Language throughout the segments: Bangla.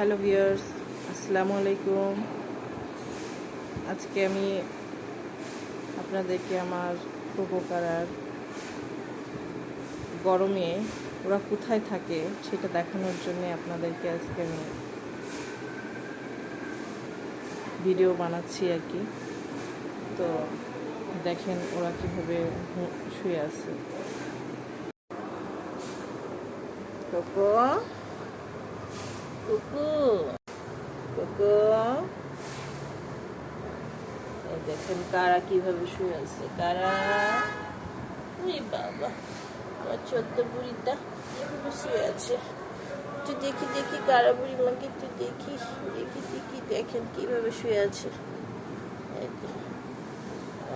হ্যালো ভিউয়ার্স, আসসালামু আলাইকুম। আজকে আমি আপনাদেরকে আমার উপকারার গরমে ওরা কোথায় থাকে সেটা দেখানোর জন্য আপনাদেরকে আজকে আমি ভিডিও বানাচ্ছি আর কি। তো দেখেন ওরা কীভাবে শুয়ে আছে। কোকো কুকু শুয়ে আছে, কারা? ওই শুয়ে দেখি দেখি কারা বুড়ি মাকে একটু দেখি দেখি দেখি, দেখেন কীভাবে শুয়ে আছে।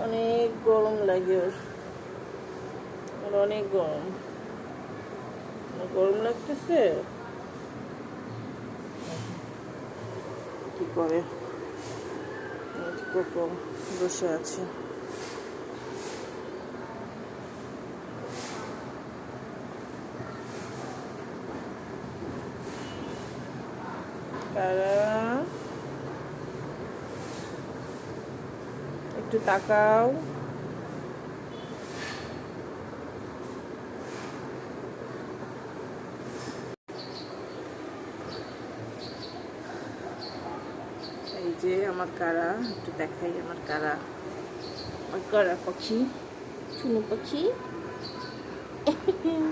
অনেক গরম লাগে ওর অনেক গরম। গরম লাগতেছে? করে কোকো বসে আছে। তারা একটু তাকাও। যে আমার কারা একটু দেখাই আমার কারা। আমার কারা পাখি চুনু পাখি।